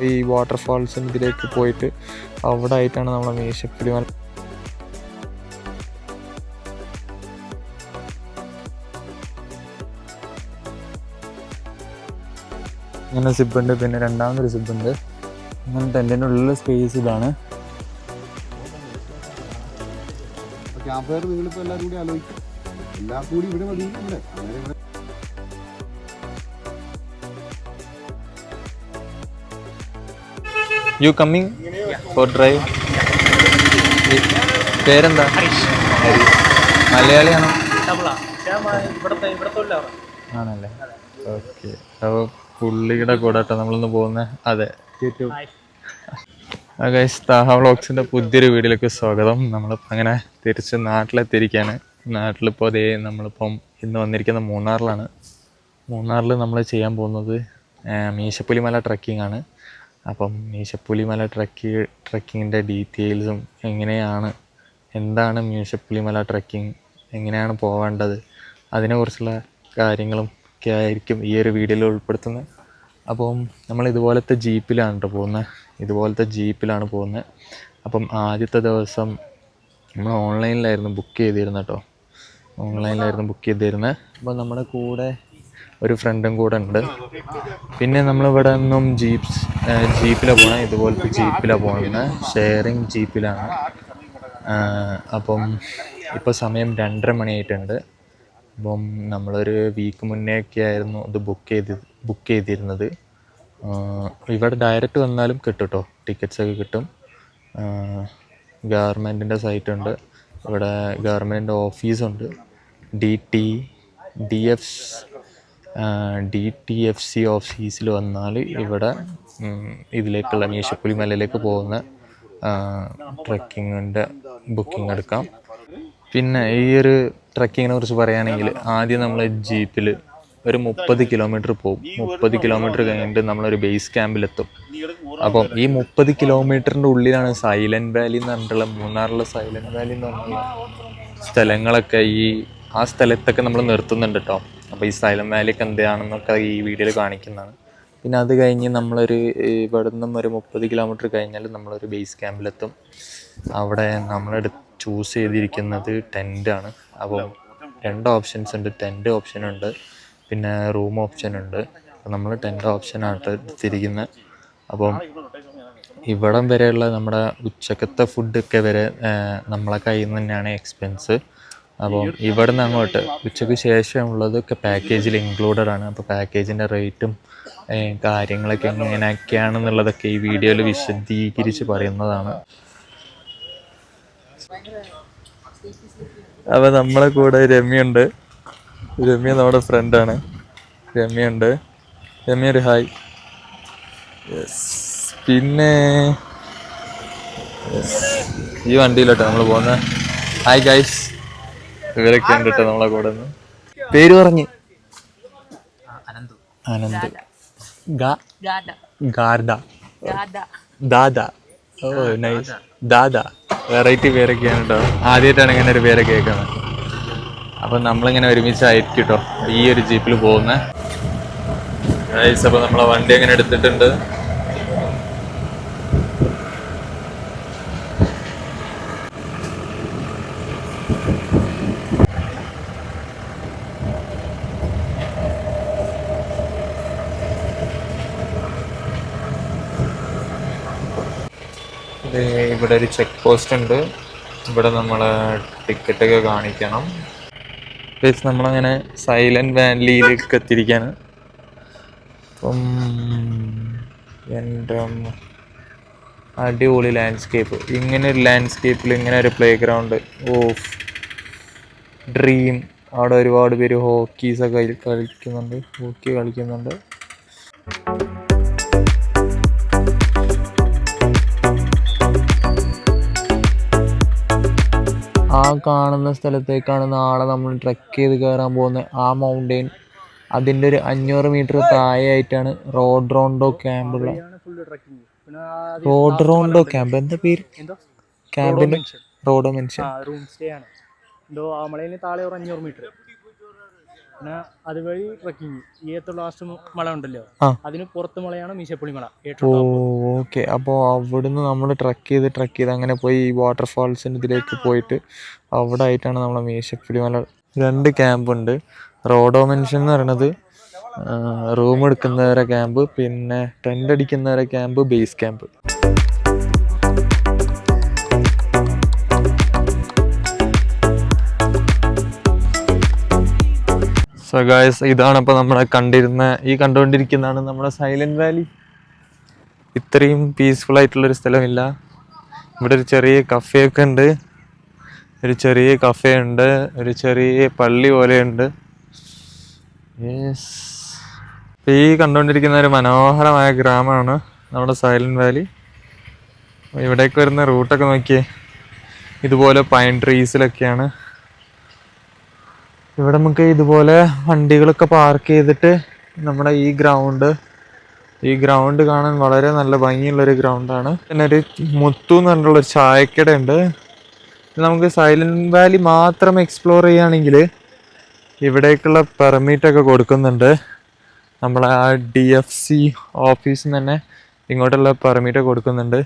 ഈ വാട്ടർഫാൾസിന് ഇതിലേക്ക് പോയിട്ട് അവിടെ ആയിട്ടാണ് നമ്മളെ മീശപ്പുലി മല ഇങ്ങനെ സിബുണ്ട് പിന്നെ രണ്ടാമതൊരു സിബുണ്ട് അങ്ങനെ ടെന്റിന്റെ ഉള്ളിൽ സ്പേസ് ഇതാണ് ക്യാമ്പ് ഫയർ നിങ്ങളിപ്പോൾ എല്ലാവരും കൂടി ആലോചിക്കും. എല്ലാവർക്കും കൂടി ഇവിടെ മതി അല്ലേ അങ്ങനെ ഇവിടെ യു കമ്മിങ് ഫോർ ഡ്രൈവ് പേരെന്താ? മലയാളിയാണോ? ആണല്ലേ? ഓക്കെ. അപ്പോൾ പുള്ളിയുടെ കൂടെ കേട്ടോ നമ്മളിന്ന് പോകുന്നത് അതെ. യൂട്യൂബ്. ഗൈസ് താഹ വ്ളോഗ്സിന്റെ പുതിയൊരു വീഡിയോയിലേക്ക് സ്വാഗതം. നമ്മളിപ്പോൾ അങ്ങനെ തിരിച്ച് നാട്ടിലെത്തിയിരിക്കുകയാണ് നാട്ടിലിപ്പോൾ അതേ നമ്മളിപ്പം ഇന്ന് വന്നിരിക്കുന്ന മൂന്നാറിലാണ്. മൂന്നാറിൽ നമ്മൾ ചെയ്യാൻ പോകുന്നത് മീശപ്പുലിമല ട്രക്കിംഗ് ആണ് അപ്പം മീശപ്പുലിമല ട്രക്കി ട്രക്കിങ്ങിന്റെ ഡീറ്റെയിൽസും എങ്ങനെയാണ് എന്താണ് മീശപ്പുലിമല ട്രക്കിംഗ് എങ്ങനെയാണ് പോവേണ്ടത് അതിനെക്കുറിച്ചുള്ള കാര്യങ്ങളും ഒക്കെ ആയിരിക്കും ഈ ഒരു വീഡിയോയിൽ ഉൾപ്പെടുത്തുന്നത്. അപ്പം നമ്മൾ ഇതുപോലത്തെ ജീപ്പിലാണ് കേട്ടോ പോകുന്നത് ഇതുപോലത്തെ ജീപ്പിലാണ് പോകുന്നത് അപ്പം ആദ്യത്തെ ദിവസം നമ്മൾ ഓൺലൈനിലായിരുന്നു ബുക്ക് ചെയ്തിരുന്നത് കേട്ടോ ഓൺലൈനിലായിരുന്നു ബുക്ക് ചെയ്തിരുന്നത് അപ്പോൾ നമ്മുടെ കൂടെ ഒരു ഫ്രണ്ടും കൂടെ ഉണ്ട്. പിന്നെ നമ്മൾ ഇവിടെ നിന്നും ജീപ്സ് ജീപ്പിലാണ് പോകണം ഇതുപോലത്തെ ജീപ്പിലാണ് പോകുന്നത് ഷെയറിങ് ജീപ്പിലാണ് അപ്പം ഇപ്പോൾ സമയം രണ്ടര മണിയായിട്ടുണ്ട്. അപ്പം നമ്മളൊരു വീക്ക് മുന്നേ ഒക്കെ ആയിരുന്നു ഇത് ബുക്ക് ചെയ്ത് ബുക്ക് ചെയ്തിരുന്നത്. ഇവിടെ ഡയറക്റ്റ് വന്നാലും കിട്ടും കേട്ടോ ടിക്കറ്റ്സ് ഒക്കെ കിട്ടും. ഗവൺമെന്റിന്റെ സൈറ്റ് ഉണ്ട്. ഇവിടെ ഗവൺമെന്റിന്റെ ഓഫീസുണ്ട്. D T D F D T F C ഓഫീസിൽ വന്നാൽ ഇവിടെ ഇതിലേക്കുള്ള മീശപ്പുലി മലയിലേക്ക് പോകുന്ന ട്രക്കിങ്ങിന്റെ ബുക്കിംഗ് എടുക്കാം. പിന്നെ ഈ ഒരു ട്രക്കിങ്ങിനെ കുറിച്ച് പറയുകയാണെങ്കിൽ ആദ്യം നമ്മൾ ജീപ്പിൽ ഒരു മുപ്പത് കിലോമീറ്റർ പോകും മുപ്പത് കിലോമീറ്റർ കഴിഞ്ഞിട്ട് നമ്മളൊരു ബേസ് ക്യാമ്പിലെത്തും അപ്പം ഈ മുപ്പത് കിലോമീറ്ററിന്റെ ഉള്ളിലാണ് സൈലന്റ് വാലി എന്ന് പറഞ്ഞിട്ടുള്ള മൂന്നാറിലെ സൈലന്റ് വാലി എന്ന് പറഞ്ഞ സ്ഥലങ്ങളൊക്കെ ഈ ആ സ്ഥലത്തൊക്കെ നമ്മൾ നിർത്തുന്നുണ്ട് കേട്ടോ അപ്പോൾ ഈ സൈലന്റ് വാലിയൊക്കെ എന്താണെന്നൊക്കെ ഈ വീഡിയോയിൽ കാണിക്കുന്നതാണ്. പിന്നെ അത് കഴിഞ്ഞ് നമ്മളൊരു ഇവിടെ നിന്നും ഒരു മുപ്പത് കിലോമീറ്റർ കഴിഞ്ഞാൽ നമ്മളൊരു ബേസ് ക്യാമ്പിലെത്തും അവിടെ നമ്മളെടു ചൂസ് ചെയ്തിരിക്കുന്നത് ടെന്റാണ് അപ്പോൾ രണ്ട് ഓപ്ഷൻസ് ഉണ്ട്. ടെന്റ് ഓപ്ഷൻ ഉണ്ട്. പിന്നെ റൂം ഓപ്ഷൻ ഉണ്ട്. നമ്മൾ ടെന്റ് ഓപ്ഷനാണ് എടുത്തിരിക്കുന്നത് അപ്പം ഇവിടം വരെയുള്ള നമ്മുടെ ഉച്ചക്കത്തെ ഫുഡൊക്കെ വരെ നമ്മളെ കയ്യിൽ നിന്ന് തന്നെയാണ് എക്സ്പെൻസ് അപ്പോൾ ഇവിടെ നിന്ന് അങ്ങോട്ട് ഉച്ചയ്ക്ക് ശേഷമുള്ളതൊക്കെ പാക്കേജിൽ ഇൻക്ലൂഡഡ് ആണ്. അപ്പോൾ പാക്കേജിന്റെ റേറ്റും കാര്യങ്ങളൊക്കെ എങ്ങനെയൊക്കെയാണെന്നുള്ളതൊക്കെ ഈ വീഡിയോയിൽ വിശദീകരിച്ച് പറയുന്നതാണ്. അപ്പോൾ നമ്മളെ കൂടെ രമ്യുണ്ട് രമ്യ നമ്മുടെ ഫ്രണ്ടാണ് രമ്യുണ്ട് രമ്യ ഒരു ഹായ് യെസ് പിന്നെ ഈ വണ്ടിയിലോട്ടോ നമ്മൾ പോകുന്നത് ഹായ് ഗൈസ് ഇവരൊക്കെ ഉണ്ട് കേട്ടോ നമ്മളെ കൂടെ നിന്ന്. പേര് പറഞ്ഞ്. അനന്ത്. ഗാ- ഗാർഡ ദാദ. ഓ നൈസ് ദാദ. വെറൈറ്റി പേരൊക്കെയാണ് കേട്ടോ ആദ്യമായിട്ടാണ് ഇങ്ങനെ ഒരു പേരൊക്കെ കേൾക്കുന്നത്. അപ്പം നമ്മളിങ്ങനെ ഒരുമിച്ചായിരിക്കും കേട്ടോ ഈ ഒരു ജീപ്പിൽ പോകുന്നത് ഗൈസ് അപ്പോൾ നമ്മളെ വണ്ടി അങ്ങനെ എടുത്തിട്ടുണ്ട്. ഇവിടെ ഒരു ചെക്ക് പോസ്റ്റ് ഉണ്ട്. ഇവിടെ നമ്മൾ ടിക്കറ്റൊക്കെ കാണിക്കണം. പ്ലസ് നമ്മളങ്ങനെ സൈലന്റ് വാലിയിലേക്ക് എത്തിയിരിക്കുകയാണ് അപ്പം എന്റെ. അടിപൊളി ലാൻഡ്സ്കേപ്പ് ഇങ്ങനെ ഒരു ലാൻഡ്സ്കേപ്പിൽ ഇങ്ങനെ ഒരു പ്ലേ ഗ്രൗണ്ട് ഓഫ് ഡ്രീം അവിടെ ഒരുപാട് പേര് ഹോക്കീസൊക്കെ കളിക്കുന്നുണ്ട് ഹോക്കി കളിക്കുന്നുണ്ട്. ആ കാണുന്ന സ്ഥലത്തേക്കാണ് നാളെ നമ്മൾ ട്രെക്ക് ചെയ്ത് കയറാൻ പോകുന്നത് ആ മൗണ്ടെയിൻ അതിന്റെ ഒരു അഞ്ഞൂറ് മീറ്റർ താഴെയായിട്ടാണ് റോഡ് റോണ്ടോ ക്യാമ്പുള്ള റോഡ് റോണ്ടോ ക്യാമ്പ് എന്താ? പേര് ക്യാമ്പിന്റെ റോഡോ മെൻഷൻ റൂം സ്റ്റേ ആണ്. എന്തോ ആമളയിൽ താഴെ ഒരു അഞ്ഞൂറ് മീറ്റർ പിന്നെ അതുവഴി ട്രക്കിങ് ഏത്തുള്ള ലാസ്റ്റ് മല ഉണ്ടല്ലോ. അതിന് പുറത്ത് മലയാണ് മീശപ്പുളി മല. ഓക്കെ അപ്പോൾ അവിടുന്ന് നമ്മൾ ട്രക്ക് ചെയ്ത് ട്രക്ക് ചെയ്ത് അങ്ങനെ പോയി ഈ വാട്ടർഫാൾസിന്റെ ഇതിലേക്ക് പോയിട്ട് അവിടെ ആയിട്ടാണ് നമ്മളെ മീശപ്പുളി മല രണ്ട് ക്യാമ്പ് ഉണ്ട്. റോഡോ മെൻഷൻ എന്ന് പറയുന്നത് റൂം എടുക്കുന്നവരെ ക്യാമ്പ് പിന്നെ tent അടിക്കുന്നവരെ camp base camp so guys ഇതാണ് അപ്പോൾ നമ്മളെ കണ്ടിരുന്ന ഈ കണ്ടുകൊണ്ടിരിക്കുന്നതാണ് നമ്മുടെ സൈലന്റ് വാലി ഇത്രയും പീസ്ഫുൾ ആയിട്ടുള്ളൊരു സ്ഥലമില്ല. ഇവിടെ ഒരു ചെറിയ കഫയൊക്കെ ഉണ്ട്. ഒരു ചെറിയ കഫേ ഉണ്ട്. ഒരു ചെറിയ പള്ളി പോലെയുണ്ട്. യെസ് ഈ കണ്ടുകൊണ്ടിരിക്കുന്ന ഒരു മനോഹരമായ ഗ്രാമമാണ് നമ്മുടെ സൈലന്റ് വാലി ഇവിടേക്ക് വരുന്ന റൂട്ടൊക്കെ നോക്കിയേ. ഇതുപോലെ പൈൻ ട്രീസിലൊക്കെയാണ് ഇവിടെ നമുക്ക് ഇതുപോലെ വണ്ടികളൊക്കെ പാർക്ക് ചെയ്തിട്ട് നമ്മുടെ ഈ ഗ്രൗണ്ട് ഈ ഗ്രൗണ്ട് കാണാൻ വളരെ നല്ല ഭംഗിയുള്ളൊരു ഗ്രൗണ്ടാണ് പിന്നെ ഒരു മുത്തു എന്ന് ഒരു ചായക്കട ഉണ്ട്. നമുക്ക് സൈലന്റ് വാലി മാത്രം എക്സ്പ്ലോർ ചെയ്യുകയാണെങ്കിൽ ഇവിടേക്കുള്ള പെർമിറ്റൊക്കെ കൊടുക്കുന്നുണ്ട്. നമ്മളെ ആ ഡി എഫ് സി ഓഫീസിൽ നിന്ന് തന്നെ ഇങ്ങോട്ടുള്ള പെർമിറ്റ് കൊടുക്കുന്നുണ്ട്.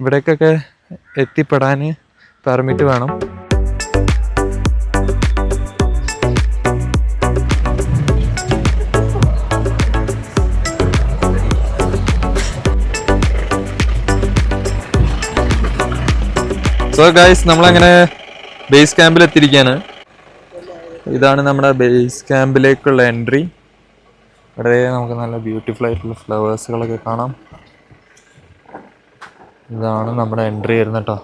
ഇവിടേക്കൊക്കെ എത്തിപ്പെടാൻ പെർമിറ്റ് വേണം. സോ ഗൈസ് നമ്മളങ്ങനെ ബേസ് ക്യാമ്പിൽ എത്തിയിരിക്കുകയാണ് ഇതാണ് നമ്മുടെ ബേസ് ക്യാമ്പിലേക്കുള്ള എൻട്രി ഇവിടെ നമുക്ക് നല്ല ബ്യൂട്ടിഫുൾ ആയിട്ടുള്ള ഫ്ലവേഴ്സുകളൊക്കെ കാണാം. ഇതാണ് നമ്മുടെ എൻട്രി വരുന്നത് കേട്ടോ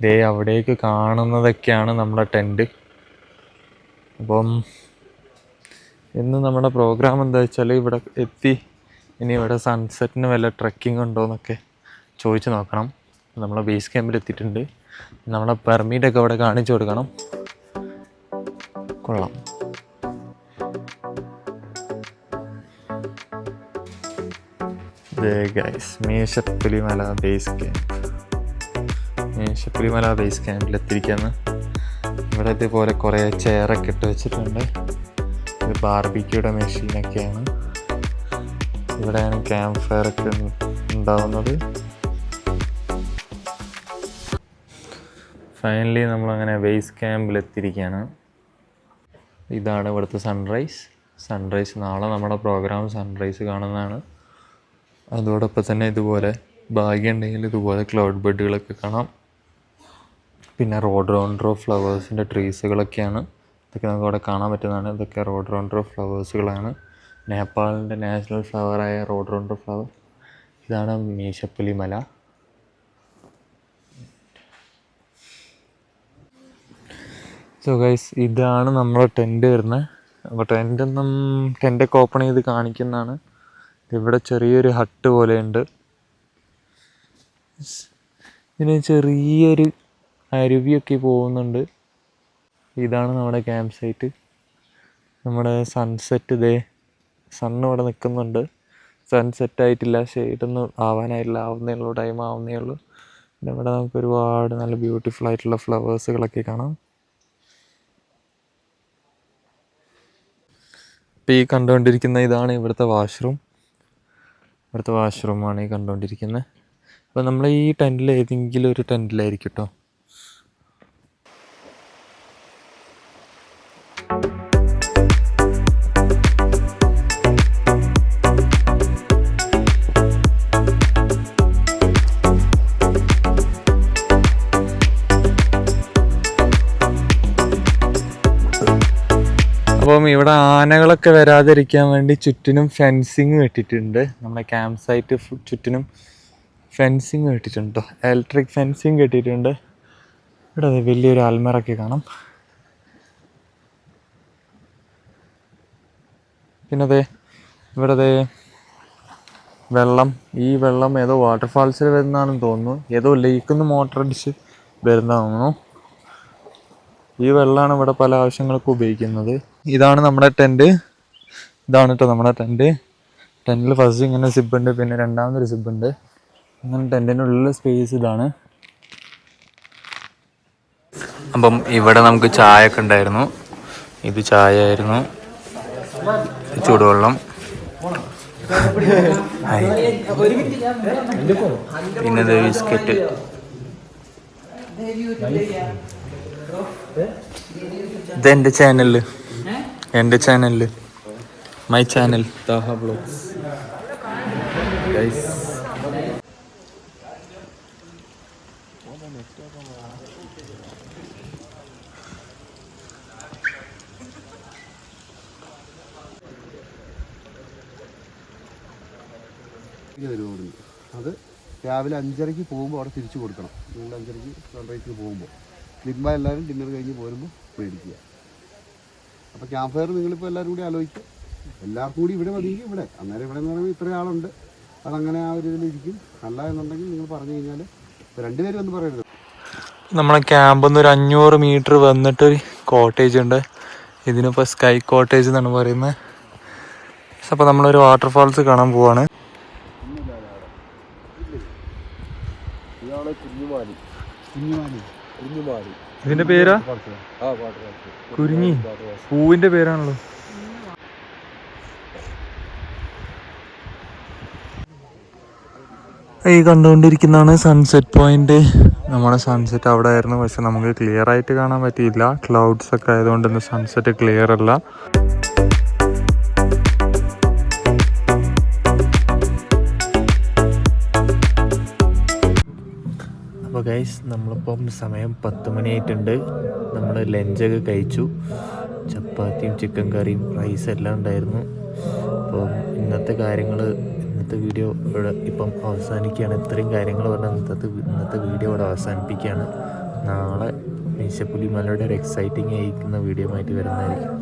ദേ അവിടേക്ക് കാണുന്നതൊക്കെയാണ് നമ്മുടെ ടെന്റ് അപ്പം ഇന്ന് നമ്മുടെ പ്രോഗ്രാം എന്താ വെച്ചാൽ ഇവിടെ എത്തി. ഇനി ഇവിടെ സൺസെറ്റിന് വല്ല ട്രക്കിംഗ് ഉണ്ടോ എന്നൊക്കെ ചോദിച്ച് നോക്കണം. നമ്മളെ ബേസ് ക്യാമ്പിൽ എത്തിയിട്ടുണ്ട്. നമ്മളെ പെർമിറ്റ് ഒക്കെ അവിടെ കാണിച്ചു കൊടുക്കണം. കൊള്ളാം. Guys Meesapulimala base camp Meesapulimala base ക്യാമ്പിൽ എത്തിയിരിക്കുകയാണ് ഇവിടെ ഇതുപോലെ കുറേ ചെയറൊക്കെ ഇട്ട് വെച്ചിട്ടുണ്ട്. ഇത് ബാർബിക്യൂടെ മെഷീനൊക്കെയാണ് ഇവിടെയാണ് ക്യാമ്പ് ഫയർ ഒക്കെ ഉണ്ടാവുന്നത്. ഫൈനലി നമ്മളങ്ങനെ ബേസ് ക്യാമ്പിലെത്തിയിരിക്കുകയാണ് ഇതാണ് ഇവിടുത്തെ സൺറൈസ് സൺറൈസ് നാളെ നമ്മുടെ പ്രോഗ്രാം സൺറൈസ് കാണുന്നതാണ്. അതോടൊപ്പം തന്നെ ഇതുപോലെ ഭാഗ്യമുണ്ടെങ്കിൽ ഇതുപോലെ ക്ലൗഡ് ബെഡുകളൊക്കെ കാണാം. പിന്നെ റോഡ് റൗണ്ടർ ഫ്ലവേഴ്സിന്റെ ട്രീസുകളൊക്കെയാണ് ഇതൊക്കെ നമുക്ക് അവിടെ കാണാൻ പറ്റുന്നതാണ്. ഇതൊക്കെ റോഡ് റൗണ്ടർ ഫ്ലവേഴ്സുകളാണ് നേപ്പാളിന്റെ നാഷണൽ ഫ്ലവറായ റോഡ് റൗണ്ടർ ഫ്ലവർ ഇതാണ് മീശപ്പുലി മല സോ ഗൈസ് ഇതാണ് നമ്മളെ ടെന്റ് വരുന്നത് അപ്പോൾ ടെന്റ് ഒന്നും ടെന്റൊക്കെ ഓപ്പൺ ചെയ്ത് കാണിക്കുന്നതാണ്. ഇവിടെ ചെറിയൊരു ഹട്ട് പോലെയുണ്ട്. പിന്നെ ചെറിയൊരു അരുവിയൊക്കെ പോകുന്നുണ്ട്. ഇതാണ് നമ്മുടെ ക്യാമ്പ് സൈറ്റ് നമ്മുടെ സൺസെറ്റ് ഇതേ. സണ്ണ് ഇവിടെ നിൽക്കുന്നുണ്ട്. സൺസെറ്റ് ആയിട്ടില്ല. ഷെയ്ഡൊന്നും ആവാനായിട്ടില്ല ആവുന്നേ ഉള്ളൂ. ടൈം ആവുന്നേ ഉള്ളൂ. പിന്നെ ഇവിടെ നമുക്ക് ഒരുപാട് നല്ല ബ്യൂട്ടിഫുൾ ആയിട്ടുള്ള ഫ്ലവേഴ്സുകളൊക്കെ കാണാം. ഇപ്പോൾ ഈ കണ്ടുകൊണ്ടിരിക്കുന്ന ഇതാണ് ഇവിടുത്തെ വാഷ്റൂം. ഇവിടുത്തെ വാഷ്റൂമാണ് ഈ കണ്ടുകൊണ്ടിരിക്കുന്നത് അപ്പോൾ നമ്മൾ ഈ ടെന്റിൽ ഏതെങ്കിലും ഒരു ടെന്റിലായിരിക്കും കേട്ടോ ഇവിടെ ആനകളൊക്കെ വരാതിരിക്കാൻ വേണ്ടി ചുറ്റിനും ഫെൻസിങ് കെട്ടിയിട്ടുണ്ട്. നമ്മുടെ ക്യാമ്പ് സൈറ്റ് ചുറ്റിനും ഫെൻസിങ് കെട്ടിയിട്ടുണ്ട് ഇലക്ട്രിക് ഫെൻസിങ് കെട്ടിയിട്ടുണ്ട്. ഇവിടെ വലിയൊരു ആൽമറൊക്കെ കാണാം. പിന്നെ അതെ ഇവിടെ അതെ വെള്ളം. ഈ വെള്ളം ഏതോ വാട്ടർഫാൾസിൽ വരുന്നതാണെന്ന് തോന്നുന്നു. ഏതോ ലേക്കിൽ മോട്ടർ അടിച്ച് തോന്നുന്നു. ഈ വെള്ളമാണ് ഇവിടെ പല ആവശ്യങ്ങൾക്കും ഉപയോഗിക്കുന്നത്. ഇതാണ് നമ്മുടെ ടെന്റ് ഇതാണ് കേട്ടോ നമ്മുടെ ടെന്റ് ടെന്റിൽ ഫസ്റ്റ് ഇങ്ങനെ സിബ് ഉണ്ട് പിന്നെ രണ്ടാമതൊരു സിബ് ഉണ്ട്. അങ്ങനെ ടെന്റിന്റെ ഉള്ളിലെ സ്പേസ് ഇതാണ്. അപ്പം ഇവിടെ നമുക്ക് ചായ ഒക്കെ ഉണ്ടായിരുന്നു. ഇത് ചായ ആയിരുന്നു ചൂടുവെള്ളം. പിന്നെ ബിസ്ക്കറ്റ്. ഇത് എന്റെ ചാനലിൽ എന്റെ ചാനലിൽ my channel Thaha vlogs guys അത് രാവിലെ അഞ്ചരയ്ക്ക് പോകുമ്പോൾ അവിടെ തിരിച്ചു കൊടുക്കണം. നിങ്ങൾ അഞ്ചരയ്ക്ക് സൺറൈസിന് പോകുമ്പോൾ ലിംബ എല്ലാവരും ഡിന്നർ കഴിഞ്ഞ് പോരുമ്പോൾ മേടിക്കുക അപ്പോൾ ക്യാമ്പ് ഫയർ നിങ്ങളിപ്പോൾ എല്ലാവരും കൂടി ആലോചിക്കുക എല്ലാവർക്കും കൂടി ഇവിടെ മതിയെങ്കിൽ ഇവിടെ. അന്നേരം ഇവിടെ എന്ന് പറയുമ്പോൾ ഇത്രയും ആളുണ്ട് അതങ്ങനെ ആ ഒരു ഇതിലിരിക്കും അല്ല എന്നുണ്ടെങ്കിൽ നിങ്ങൾ പറഞ്ഞു കഴിഞ്ഞാൽ രണ്ടുപേരും ഒന്ന് പറയരുത്. നമ്മളെ ക്യാമ്പിൽ നിന്ന് ഒരു അഞ്ഞൂറ് മീറ്റർ വന്നിട്ട് ഒരു കോട്ടേജ് ഉണ്ട്. ഇതിനിപ്പോൾ സ്കൈ കോട്ടേജ് എന്നാണ് പറയുന്നത്. അപ്പോൾ നമ്മളൊരു വാട്ടർഫാൾസ് കാണാൻ പോവാണ്. കുഞ്ഞുമാലി. കുഞ്ഞുമാലി. ഇതിന്റെ പേരാ? കുരുങ്ങി. പൂവിന്റെ പേരാണല്ലോ. ഈ കണ്ടുകൊണ്ടിരിക്കുന്നതാണ് സൺസെറ്റ് പോയിന്റ് നമ്മുടെ സൺസെറ്റ് അവിടെ ആയിരുന്നു പക്ഷെ നമുക്ക് ക്ലിയർ ആയിട്ട് കാണാൻ പറ്റിയില്ല. ക്ലൗഡ്സ് ഒക്കെ ആയതുകൊണ്ട് ഇന്ന് സൺസെറ്റ് ക്ലിയർ അല്ല. ഗൈസ് നമ്മളിപ്പം സമയം പത്ത് മണിയായിട്ടുണ്ട് നമ്മൾ ലഞ്ചൊക്കെ കഴിച്ചു. ചപ്പാത്തിയും ചിക്കൻ കറിയും റൈസ് എല്ലാം ഉണ്ടായിരുന്നു. അപ്പോൾ ഇന്നത്തെ കാര്യങ്ങൾ ഇന്നത്തെ വീഡിയോ ഇവിടെ ഇപ്പം അവസാനിക്കുകയാണ്. ഇത്രയും കാര്യങ്ങൾ പറഞ്ഞാൽ ഇന്നത്തെ ഇന്നത്തെ വീഡിയോ ഇവിടെ അവസാനിപ്പിക്കുകയാണ്. നാളെ മീശപ്പുലി മലയുടെ ഒരു എക്സൈറ്റിംഗ് ആയിരിക്കുന്ന വീഡിയോ ആയിട്ട് വരുന്നതായിരിക്കും.